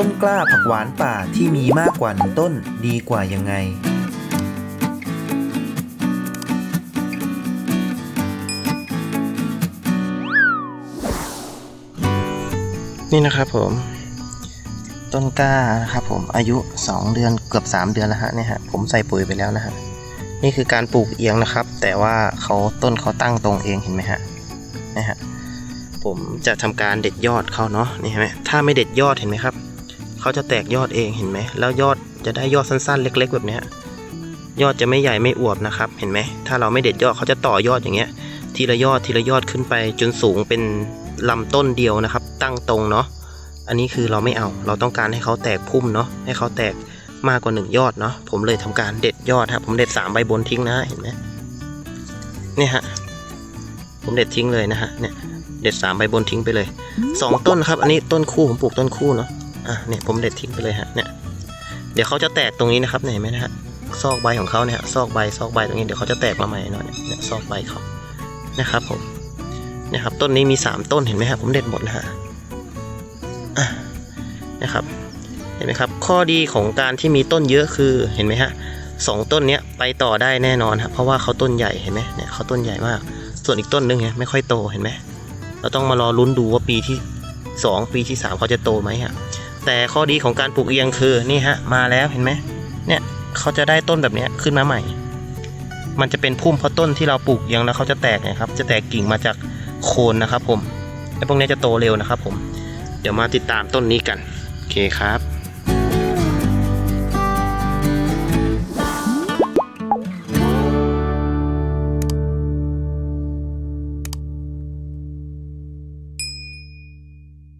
ต้นกล้าผักหวานป่าที่มีมากกว่าหนึ่งต้นดีกว่ายังไง นี่นะครับผม ต้นกล้านะครับผมอายุ 2 เดือนเกือบ 3 เดือนแล้วฮะเนี่ยฮะผมใส่ปุ๋ยไปแล้วนะฮะนี่คือการปลูกเอียงนะครับ แต่ว่าเขาต้นเขาตั้งตรงเองเห็นไหมฮะนะฮะผมจะทำการเด็ดยอดเขาเนาะนี่เห็นไหมถ้าไม่เด็ดยอดเห็นไหมครับ เขาจะแตกยอดเองเห็นไหมแล้วยอดจะได้ยอดสั้นๆ เล็ก ๆ แบบนี้ยยอดจะไม่ใหญ่ไม่อวบนะครับ เห็นไหมถ้าเราไม่เด็ดยอดเขาจะต่อยอดอย่างเงี้ย ทีละยอดทีละยอดขึ้นไปจนสูงเป็นลำต้นเดียวนะครับ ตั้งตรงเนาะอันนี้คือเราไม่เอาเราต้องการให้เขาแตกพุ่มเนาะให้เขาแตกมากกว่าหนึ่งยอดเนาะผมเลยทำการเด็ดยอดครับผมเด็ดสามใบบนทิ้งนะเห็นไหมเนี่ยฮะผมเด็ดทิ้งเลยนะฮะเนี่ยเด็ดสามใบบนทิ้งไปเลยสองต้นครับ อันนี้ต้นคู่ผมปลูกต้นคู่เนาะ อะเนี่ยผมเด็ดทิ้งไปเลยฮะเนี่ยเดี๋ยวเขาจะแตกตรงนี้นะครับเห็นไหมนะฮะซอกใบของเขาเนี่ยฮะซอกใบซอกใบตรงนี้เดี๋ยวเขาจะแตกมาใหม่หน่อยเนี่ยเนี่ยซอกใบเขานะครับผมนะครับต้นนี้มี 3 ต้นเห็นไหมครับผมเด็ดหมดนะฮะอะนะครับเห็นไหมครับข้อดีของการที่มีต้นเยอะคือเห็นไหมฮะสองต้นเนี้ยไปต่อได้แน่นอนครับเพราะว่าเขาต้นใหญ่เห็นไหมเนี่ยเขาต้นใหญ่มาก ส่วนอีกต้นหนึงเนี่ยไม่ค่อยโตเห็นไหมเราต้องมารอลุ้นดูว่าปีที่ 2 ปีที่ 3 เขาจะโตไหมฮะ แต่ข้อดีของการปลูกเอียงคือนี่ฮะมาแล้วเห็นไหมเนี่ยเขาจะได้ต้นแบบนี้ขึ้นมาใหม่ มันจะเป็นพุ่มเพราะต้นที่เราปลูกเอียงแล้วเขาจะแตกนะครับ จะแตกกิ่งมาจากโคนนะครับผมไอ้พวกนี้จะโตเร็วนะครับผม เดี๋ยวมาติดตามต้นนี้กัน โอเคครับ